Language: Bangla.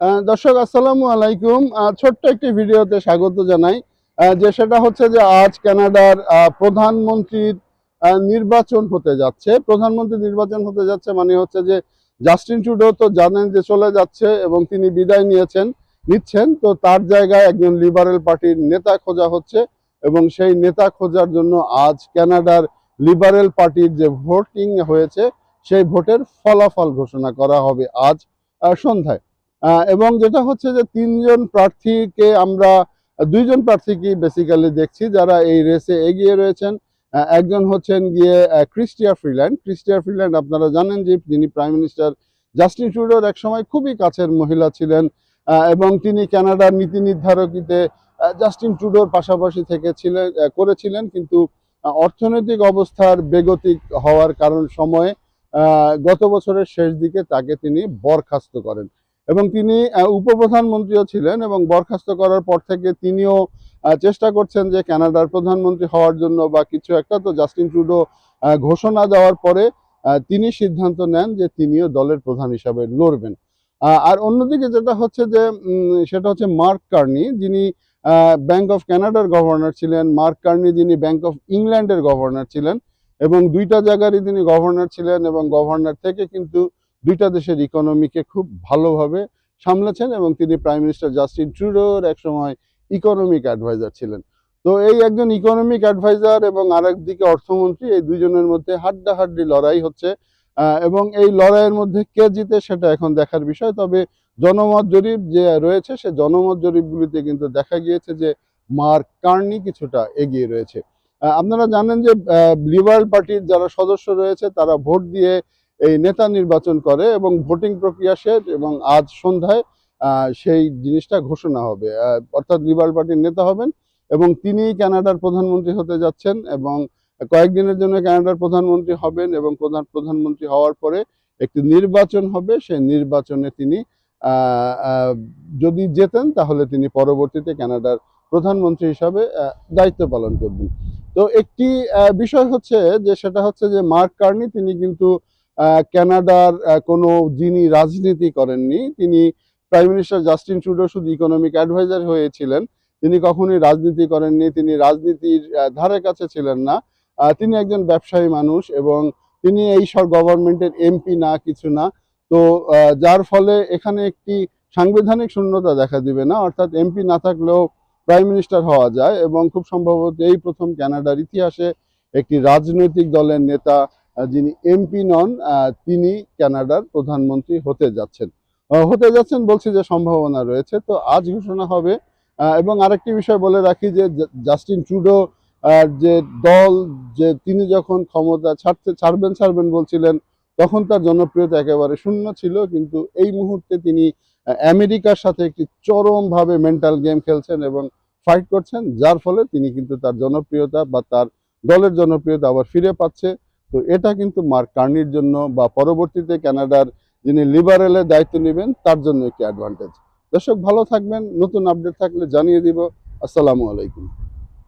দর্শক, আসসালামু আলাইকুম। ছোট্ট একটি ভিডিওতে স্বাগত জানাই যে সেটা হচ্ছে যে আজ কানাডার প্রধানমন্ত্রীর নির্বাচন হতে যাচ্ছে। প্রধানমন্ত্রী নির্বাচন হতে যাচ্ছে মানে হচ্ছে যে জাস্টিন ট্রুডো তো জানেন যে চলে যাচ্ছে এবং তিনি বিদায় নিয়েছেন, নিচ্ছেন। তো তার জায়গায় একজন লিবারেল পার্টির নেতা খোঁজা হচ্ছে এবং সেই নেতা খোঁজার জন্য আজ কানাডার লিবারেল পার্টির যে ভোটিং হয়েছে, সেই ভোটের ফলাফল ঘোষণা করা হবে আজ সন্ধ্যায়। এবং যেটা হচ্ছে যে তিনজন প্রার্থীকে আমরা, দুইজন প্রার্থীকে বেসিক্যালি দেখছি যারা এই রেসে এগিয়ে রয়েছেন। একজন হচ্ছেন গিয়ে ক্রিস্টিয়া ফ্রিল্যান্ড ক্রিস্টিয়া ফ্রিল্যান্ড আপনারা জানেন যে তিনি প্রাইম মিনিস্টার জাস্টিন ট্রুডোর একসময় খুবই কাছের মহিলা ছিলেন এবং তিনি কানাডার নীতি নির্ধারকিতে জাস্টিন ট্রুডোর পাশাপাশি থেকে ছিলেন করেছিলেন। কিন্তু অর্থনৈতিক অবস্থার বেগতিক হওয়ার কারণ সময়ে গত বছরের শেষ দিকে তাকে তিনি বরখাস্ত করেন। এবং তিনি উপপ্রধানমন্ত্রীও ছিলেন এবং বরখাস্ত করার পর থেকে তিনিও চেষ্টা করছেন যে কানাডার প্রধানমন্ত্রী হওয়ার জন্য বা কিছু একটা তো জাস্টিন ট্রুডো ঘোষণা দেওয়ার পরে তিনি সিদ্ধান্ত নেন যে তিনিও দলের প্রধান হিসাবে লড়বেন। আর অন্যদিকে যেটা হচ্ছে যে সেটা হচ্ছে মার্ক কার্নি, যিনি ব্যাংক অফ কানাডার গভর্নর ছিলেন, মার্ক কার্নি যিনি ব্যাংক অফ ইংল্যান্ডের গভর্নর ছিলেন এবং দুইটা জায়গারই তিনি গভর্নর ছিলেন এবং গভর্নর থেকে কিন্তু দুইটা দেশের ইকোনমিকে খুব ভালোভাবে সামলেছেন এবং তিনি প্রাইম মিনিস্টার জাস্টিন ট্রুডোর একসময় ইকোনমিক অ্যাডভাইজার ছিলেন। তো এই একজন ইকোনমিক অ্যাডভাইজার এবং আরেকদিকে অর্থমন্ত্রী, এই দুইজনের মধ্যে হাড্ডাহাড্ডি লড়াই হচ্ছে। এবং এই লড়াইয়ের মধ্যে কে জিতে সেটা এখন দেখার বিষয়। তবে জনমত জরিপ যে রয়েছে, সে জনমত জরিপগুলিতে কিন্তু দেখা গিয়েছে যে মার্ক কার্নি কিছুটা এগিয়ে রয়েছে। আপনারা জানেন যে লিবারেল পার্টির যারা সদস্য রয়েছে, তারা ভোট দিয়ে এই নেতা নির্বাচন করে এবং ভোটিং প্রক্রিয়া শেষ এবং আজ সন্ধ্যায় সেই জিনিসটা ঘোষণা হবে। অর্থাৎ লিবারেল পার্টির নেতা হবেন এবং তিনি কানাডার প্রধানমন্ত্রী হতে যাচ্ছেন এবং কয়েকদিনের জন্য কানাডার প্রধানমন্ত্রী হবেন এবং প্রধান প্রধানমন্ত্রী হওয়ার পরে একটি নির্বাচন হবে। সেই নির্বাচনে তিনি যদি জেতেন তাহলে তিনি পরবর্তীতে কানাডার প্রধানমন্ত্রী হিসাবে দায়িত্ব পালন করবেন। তো একটি বিষয় হচ্ছে যে, সেটা হচ্ছে যে মার্ক কার্নি, তিনি কিন্তু আহ, কানাডার কোনো যিনি রাজনীতি করেননি তিনি প্রাইম মিনিস্টার জাস্টিন ট্রুডো শুধু ইকোনমিক অ্যাডভাইজার হয়েছিলেন। তিনি কখনোই রাজনীতি করেননি তিনি রাজনীতির ধারে কাছে ছিলেন না। তিনি একজন ব্যবসায়ী মানুষ এবং তিনি এই সব গভর্নমেন্টের এমপি না কিছু না। তো যার ফলে এখানে একটি সাংবিধানিক শূন্যতা দেখা দিবে না অর্থাৎ এমপি না থাকলেও প্রাইম মিনিস্টার হওয়া যায় এবং খুব সম্ভবত এই প্রথম কানাডার ইতিহাসে একটি রাজনৈতিক দলের নেতা যিনি এমপি নন তিনি কানাডার প্রধানমন্ত্রী হতে যাচ্ছেন। হতে যাচ্ছেন বলছি যে সম্ভাবনা রয়েছে। তো আজ ঘোষণা হবে। এবং আরেকটি বিষয় বলে রাখি যে জাস্টিন ট্রুডো যে দল, যে তিনি যখন ক্ষমতা ছাড়তে ছাড়বেন ছাড়বেন বলছিলেন, তখন তার জনপ্রিয়তা একেবারে শূন্য ছিল। কিন্তু এই মুহূর্তে তিনি আমেরিকার সাথে একটি চরমভাবে মেন্টাল গেম খেলছেন এবং ফাইট করছেন। যার ফলে তিনি কিন্তু তার জনপ্রিয়তা বা তার দলের জনপ্রিয়তা আবার ফিরে পাচ্ছে। তো এটা কিন্তু মার্ক কার্নির জন্য বা পরবর্তীতে ক্যানাডার যিনি লিবারেলের দায়িত্ব নেবেন, তার জন্য একটি অ্যাডভান্টেজ দর্শক, ভালো থাকবেন। নতুন আপডেট থাকলে জানিয়ে দিব। আসসালামু আলাইকুম।